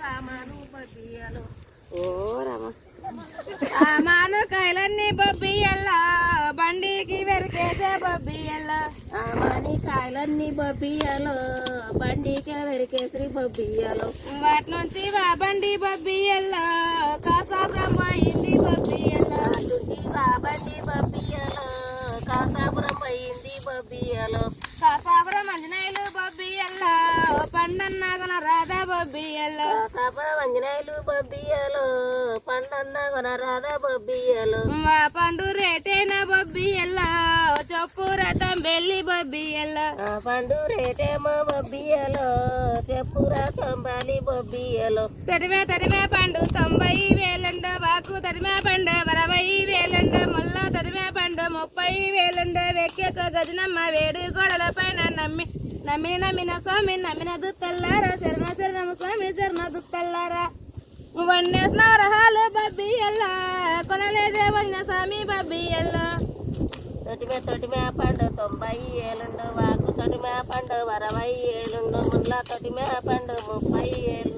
వామను బొబ్బియలో ఓ రామ. ఆ మానకాయలన్నీ బొబ్బి ఎల్ల బండికి వెరికేసే బొబ్బి ఎల్ల ఆమాని కాయలన్నీ బొబ్బియలో బండికే వెరికేసరి బొబ్బియలో. వాటి నుంచి వా బండి బొబ్బి ఎల్ల కాసా బ్రహ్మ ఇంది బొబ్బి బొబ్బియలో పండన్న రాధా బొబ్బియలో మా పండు రేటైన బొబ్బి ఎల్ల చొప్పు రథం బెల్లి ఆ పండు రేటేమో బొబ్బియలో చెప్పురా తొంబాలి బొబ్బియలో తడిమే తడిమే పండు తొంభై వేలండ వాకు తడిమే పండు అరవై పండు ముప్పై వేలుండే వెక్కేక గజనమ్మ వేడు గోడల పైన నమ్మి నమ్మిన నమ్మిన స్వామి నమ్మిన దుత్తల్లారా శరణ శరణము స్వామి శరణ దుత్తల్లారా. వన్నేసిన రహాలు బబ్బి ఎల్ల కొనలేదే వన్న స్వామి బబ్బి ఎల్ల. తొటిమే తొటిమే పండు తొంభై ఏలుండు వాకు తొటిమే పండు అరవై ఏలుండు ముళ్ళ తొటిమే పండు ముప్పై ఏళ్ళు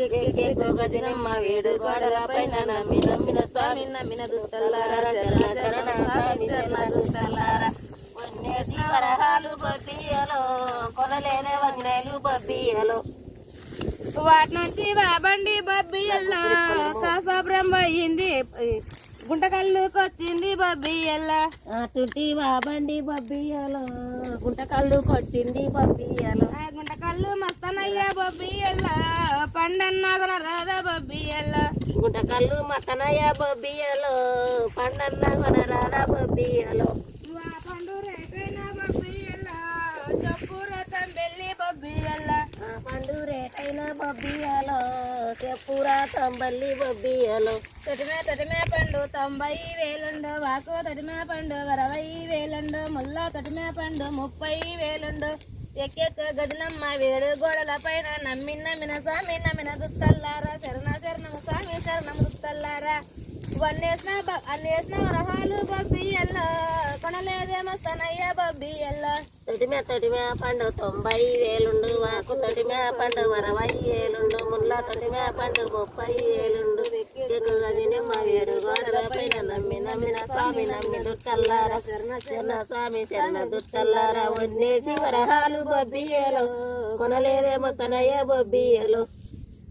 గజనమ్మ వేడు గోడల పైన నమ్మి నమ్మిన స్వామి నమ్మిన దుత్తల్లారా చరణ చరణ స్వామి చరణ వన్నేసి వరహాలు కొనలేని వన్నెలు బబ్బియలో వాటి నుంచి బాబండి బబ్బి ఎల్ల కాసాపురం అయింది గుంటకల్లుకి వచ్చింది బబ్బి ఎల్ల అటుంటి వాబండి బబ్బియలో గుంటకల్లుకి వచ్చింది బబ్బియలో గుంటకల్లు మస్తనయ్య బొబ్బి ఎల్ల పండన్నాగన రాధా బొబ్బి ఎల్ల గుంటకల్లు మతనయ్య బొబ్బియలో పండన్న కొనరారా బొబ్బియలో పండు రేటైన బొబ్బి ఎల్ల చొప్పు రథం బెల్లి బొబ్బి ఎల్ల ఆ పండు రేటైన బొబ్బియలో చెప్పురా తొంబల్లి బొబ్బియలు. తొటిమే తొటిమే పండు తొంభై వేలుండు వాకు తొటిమే పండు అరవై వేలుండు ముల్లా తొటిమే పండు ముప్పై వేలుండు. ఎక్కెక్క గదినమ్మ వేడు గోడల పైన నమ్మిన నమ్మిన స్వామి నమ్మిన దుత్తల్లారా శరణ శరణము స్వామి శరణము దుత్తల్లారా. వన్నేసిన బ- అన్నేసిన వరహాలు బబ్బి కొనలేదే కొనలేదేమో సనయ్య బబ్బి ఎల్ల తొటిమే తొటిమే పండు తొంభై వేలుండు వాకు తొటిమే పండు అరవై ఏలుండు. ముళ్ళ తొటిమే పండు ముప్పై ఏలుండు. ఎక్కువగా వేడు గోడల పైన నమ్మి నమ్మిన స్వామి నమ్మి దుత్తల్లారా చిన్న స్వామి శరణ దుత్తల్లారా వన్నేసి వరహాలు బొబ్బియలో. కొనలేదేమో తనయ్య బొబ్బియలో.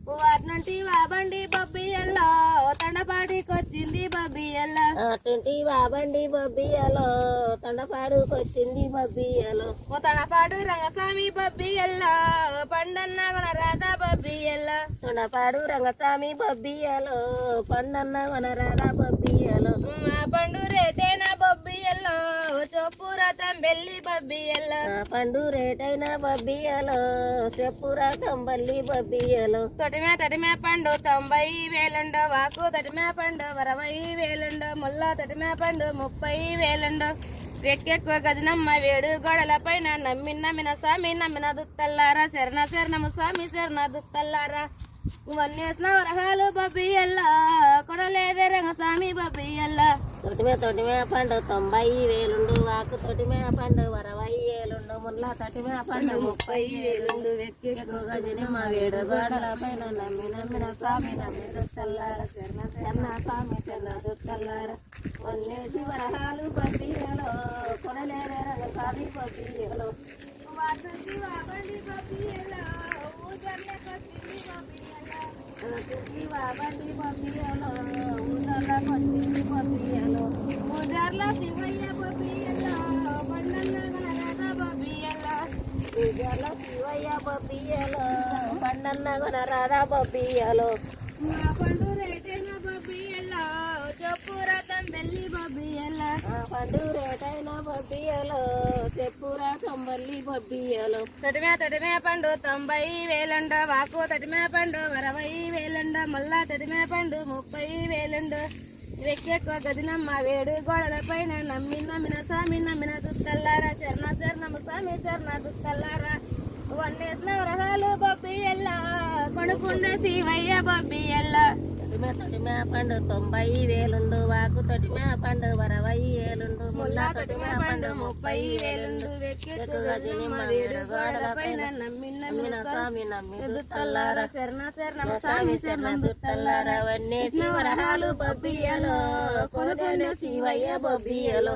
వాటి నుండి వాబండి బబ్బి ఎల్ల తండపాటికి వచ్చింది బబ్బి ఎల్ల అటుంటి బాబండి బొబ్బియలో తొండపాడుకొచ్చింది బొబ్బియలో ఓ తడపాడు రంగస్వామి బబ్బి ఎల్ల పండన్న గుణ రాధా బబ్బి ఎల్ల తొండపాడు రంగస్వామి బొబ్బియలో పండన్న వనరాధా బొబ్బియలో మా పండు రేటైన బొబ్బి ఎల్ల చొప్పు రథం బెల్లి బబ్బి ఎల్ల. ఆ పండు రేటైన బొబ్బియలో చెప్పురా తొంబల్లి బొబ్బియలో తొటిమే తటిమే పండు తొంభై వేలుండో వాకు తటిమే పండు అరవై వేలుండో ముల్లా తటిమే పండు ముప్పై వేలుండో. ఎక్కెక్కువ గజనమ్మ వేడు గోడల పైన నమ్మిన నమ్మిన స్వామి నమ్మిన దుత్తల్లారా శరణ శరణము స్వామి శరణ దుత్తల్లారా. వన్నేసిన వరహాలు బబ్బి ఎల్ల కొనలేదే రంగస్వామి బబ్బి ఎల్ల. తొటిమే తొటిమే పండు తొంభై వేలుండు వాకు తొటిమే పండు అరవై ఏలుండు ముల్లా తొటిమే పండు ముప్పై వేలుండు వెక్కి గజని మా వేడు గోడల పైన నమ్మి నమ్మిన స్వామి నమ్మి దుత్తల్లార చన్న స్వామి శరణ దుత్తల్లార. వన్నేసి వరహాలు బబ్బీలలో కొనలేరు స్వామి బబ్బీలలో వాసంతి ఊజర్లకొచ్చింది శివయ్య బబ్బి పండన్న రాధా బబ్బి ఎల్ల శివయ్య బబ్బియలో పండన్న కొన రాధా బబ్బియలో పండు రేటైన బబ్బి ఎల్ల రథం వెళ్ళి బబ్బి పండు రేటైన బబ్బియలో చెప్పురా తొంబల్లి బబ్బియలో తటిమే తడిమే పండు తొంభై వేలుండ వాకు తడిమే పండు అరవై వేలుండ మళ్ళా తడిమే పండు ముప్పై వేలుండు. వెక్కెక్కువ గదినమ్మ వేడు గోడల పైన నమ్మి నమ్మిన స్వామి నమ్మిన దుత్తల్లారా చరణ చరణము స్వామి చరణ దుత్తల్లారా. వండేసిన వరహాలు బొబ్బి ఎల్ల కొడుకుండ శివయ్య బొబ్బి ఎల్ల తొడిమే తొడిమే పండు తొంభై వేలుండు వాకు తొడిమే పండు వరవై ముల్లా తొటి పండు ముప్పై వేలుండు వెక్కెక్కు గజనమ్మ వేడు గోడల పైన నమ్మిన నమ్మిన స్వామి నమ్మి దుత్తల్లార శరణ శరణం స్వామి శరణ దుత్తల్లార వన్నే శివరహాలు బొబ్బియలో శివయ్య బొబ్బియలో